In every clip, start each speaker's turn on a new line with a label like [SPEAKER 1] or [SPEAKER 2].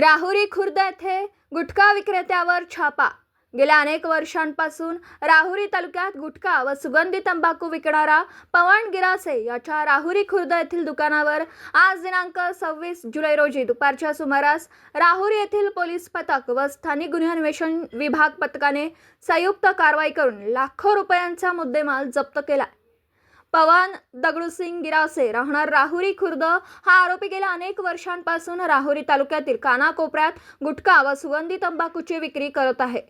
[SPEAKER 1] राहुरी खुर्द येथे गुटखा विक्रेत्यावर छापा. गेल्या अनेक वर्षांपासून राहुरी तालुक्यात गुटखा व सुगंधी तंबाखू विकणारा पवन गिरासे याच्या राहुरी खुर्द येथील दुकानावर आज दिनांक सव्वीस जुलै रोजी दुपारच्या सुमारास राहुरी येथील पोलीस पथक व स्थानिक गुन्हे अन्वेषण विभाग पथकाने संयुक्त कारवाई करून लाखो रुपयांचा मुद्देमाल जप्त केला. पवन दगडूसिंग गिरासे राहणार राहुरी खुर्द. हा आरोपी गेल्या अनेक वर्षांपासून राहुरी तालुक्यातील कानाकोपऱ्यात गुटखा व सुगंधी तंबाखूची विक्री करत आहे.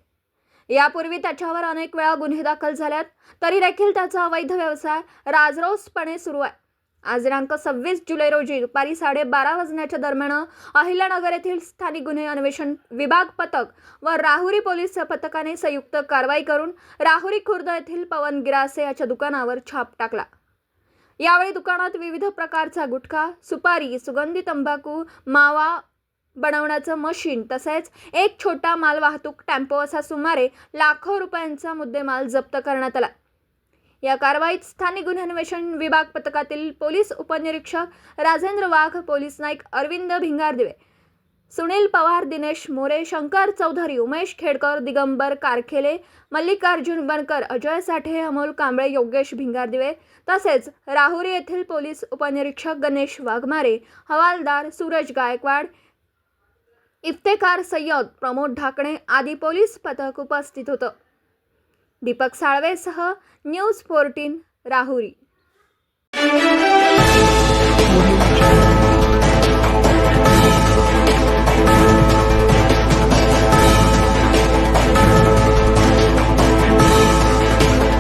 [SPEAKER 1] यापूर्वी त्याच्यावर अनेक वेळा गुन्हे दाखल झाल्यात तरी देखील त्याचा अवैध व्यवसाय राजरोसपणे सुरू आहे. आज दिनांक सव्वीस जुलै रोजी दुपारी साडेबारा वाजण्याच्या दरम्यान अहिल्यानगर येथील स्थानिक गुन्हे अन्वेषण विभाग पथक व राहुरी पोलीस पथकाने संयुक्त कारवाई करून राहुरी खुर्द येथील पवन गिरासे याच्या दुकानावर छाप टाकला. यावेळी दुकानात विविध प्रकारचा गुटखा सुपारी सुगंधी तंबाखू मावा बनवण्याचं मशीन तसेच एक छोटा माल वाहतूक टेम्पो असा सुमारे लाखो रुपयांचा मुद्देमाल जप्त करण्यात आला. या कारवाईत स्थानिक गुन्हे अन्वेषण विभाग पथकातील पोलीस उपनिरीक्षक राजेंद्र वाघ पोलीस नाईक अरविंद भिंगारदिवे सुनील पवार दिनेश मोरे शंकर चौधरी उमेश खेडकर दिगंबर कारखेले मल्लिकार्जुन बनकर अजय साठे अमोल कांबळे योगेश भिंगारदिवे तसेच राहुरी येथील पोलीस उपनिरीक्षक गणेश वाघमारे हवालदार सूरज गायकवाड इफ्तेकार सय्यद प्रमोद ढाकणे आदी पोलीस पथक उपस्थित होतं. दीपक साळवेसह न्यूज फोर्टीन राहुरी.